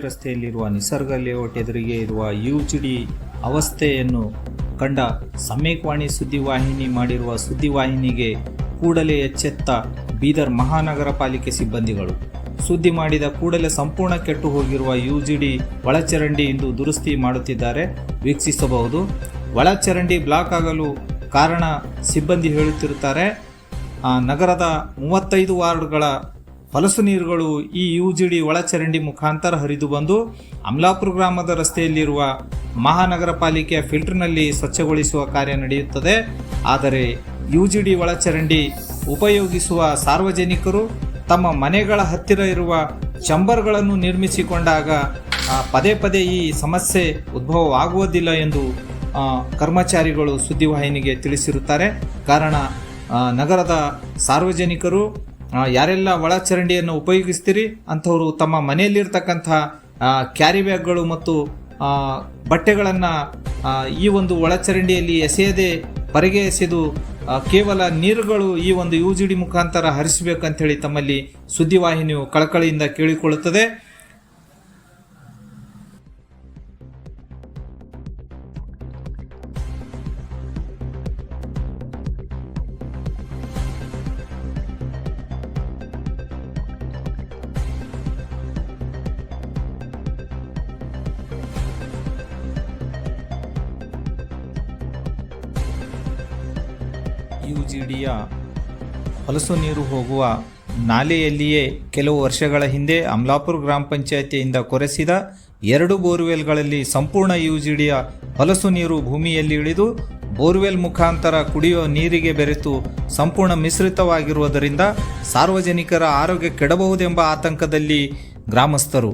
ರಸ್ತೆಯಲ್ಲಿರುವ ನಿಸರ್ಗ ಲೇಔಟ್ ಎದುರಿಗೆ ಇರುವ ಯುಜಿಡಿ ಅವಸ್ಥೆಯನ್ನು ಕಂಡ ಸಮ್ಮೇಕ್ವಾಣಿ ಸುದ್ದಿವಾಹಿನಿ ಮಾಡಿರುವ ಸುದ್ದಿವಾಹಿನಿಗೆ ಕೂಡಲೇ ಎಚ್ಚೆತ್ತ ಬೀದರ್ ಮಹಾನಗರ ಪಾಲಿಕೆ ಸಿಬ್ಬಂದಿಗಳು. ಸುದ್ದಿ ಮಾಡಿದ ಕೂಡಲೇ ಸಂಪೂರ್ಣ ಕೆಟ್ಟು ಹೋಗಿರುವ ಯುಜಿಡಿ ಒಳಚರಂಡಿ ಇಂದು ದುರಸ್ತಿ ಮಾಡುತ್ತಿದ್ದಾರೆ. ವೀಕ್ಷಿಸಬಹುದು. ಒಳಚರಂಡಿ ಬ್ಲಾಕ್ ಆಗಲು ಕಾರಣ ಸಿಬ್ಬಂದಿ ಹೇಳುತ್ತಿರುತ್ತಾರೆ. ನಗರದ ಮೂವತ್ತೈದು ವಾರ್ಡ್ಗಳ ಹೊಲಸು ನೀರುಗಳು ಈ ಯುಜಿಡಿ ಒಳಚರಂಡಿ ಮುಖಾಂತರ ಹರಿದು ಬಂದು ಅಮಲಾಪುರ ಗ್ರಾಮದ ರಸ್ತೆಯಲ್ಲಿರುವ ಮಹಾನಗರ ಪಾಲಿಕೆಯ ಫಿಲ್ಟರ್ನಲ್ಲಿ ಸ್ವಚ್ಛಗೊಳಿಸುವ ಕಾರ್ಯ ನಡೆಯುತ್ತದೆ. ಆದರೆ ಯುಜಿಡಿ ಒಳಚರಂಡಿ ಉಪಯೋಗಿಸುವ ಸಾರ್ವಜನಿಕರು ತಮ್ಮ ಮನೆಗಳ ಹತ್ತಿರ ಇರುವ ಚಂಬರ್ಗಳನ್ನು ನಿರ್ಮಿಸಿಕೊಂಡಾಗ ಪದೇ ಪದೇ ಈ ಸಮಸ್ಯೆ ಉದ್ಭವವಾಗುವುದಿಲ್ಲ ಎಂದು ಕರ್ಮಚಾರಿಗಳು ಸುದ್ದಿವಾಹಿನಿಗೆ ತಿಳಿಸಿರುತ್ತಾರೆ. ಕಾರಣ ನಗರದ ಸಾರ್ವಜನಿಕರು ಯಾರೆಲ್ಲ ಒಳಚರಂಡಿಯನ್ನು ಉಪಯೋಗಿಸ್ತೀರಿ, ಅಂಥವರು ತಮ್ಮ ಮನೆಯಲ್ಲಿರ್ತಕ್ಕಂಥ ಕ್ಯಾರಿ ಬ್ಯಾಗ್ಗಳು ಮತ್ತು ಬಟ್ಟೆಗಳನ್ನು ಈ ಒಂದು ಒಳಚರಂಡಿಯಲ್ಲಿ ಎಸೆಯದೆ ಹೊರಗೆ ಎಸೆದು ಕೇವಲ ನೀರುಗಳು ಈ ಒಂದು ಯು ಜಿ ಡಿ ಮುಖಾಂತರ ಹರಿಸಬೇಕಂತೇಳಿ ತಮ್ಮಲ್ಲಿ ಸುದ್ದಿವಾಹಿನಿಯು ಕಳಕಳಿಯಿಂದ ಕೇಳಿಕೊಳ್ಳುತ್ತದೆ. ಯುಜಿಡಿಯ ಹೊಲಸು ನೀರು ಹೋಗುವ ನಾಲೆಯಲ್ಲಿಯೇ ಕೆಲವು ವರ್ಷಗಳ ಹಿಂದೆ ಅಮಲಾಪುರ ಗ್ರಾಮ ಪಂಚಾಯತಿಯಿಂದ ಕೊರೆಸಿದ ಎರಡು ಬೋರ್ವೆಲ್ಗಳಲ್ಲಿ ಸಂಪೂರ್ಣ ಯುಜಿಡಿಯ ಹೊಲಸು ನೀರು ಭೂಮಿಯಲ್ಲಿ ಇಳಿದು ಬೋರ್ವೆಲ್ ಮುಖಾಂತರ ಕುಡಿಯುವ ನೀರಿಗೆ ಬೆರೆತು ಸಂಪೂರ್ಣ ಮಿಶ್ರಿತವಾಗಿರುವುದರಿಂದ ಸಾರ್ವಜನಿಕರ ಆರೋಗ್ಯ ಕೆಡಬಹುದೆಂಬ ಆತಂಕದಲ್ಲಿ ಗ್ರಾಮಸ್ಥರು.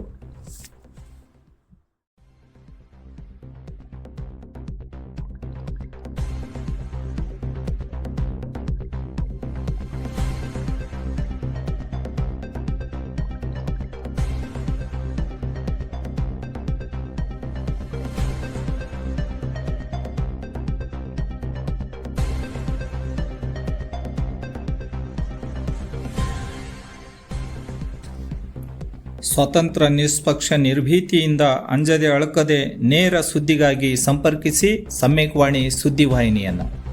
ಸ್ವತಂತ್ರ ನಿಷ್ಪಕ್ಷ ನಿರ್ಭೀತಿಯಿಂದ ಅಂಜದೆ ಅಳಕದೆ ನೇರ ಸುದ್ದಿಗಾಗಿ ಸಂಪರ್ಕಿಸಿ ಸಮ್ಯಕ್ವಾಣಿ ಸುದ್ದಿವಾಹಿನಿಯನ್ನು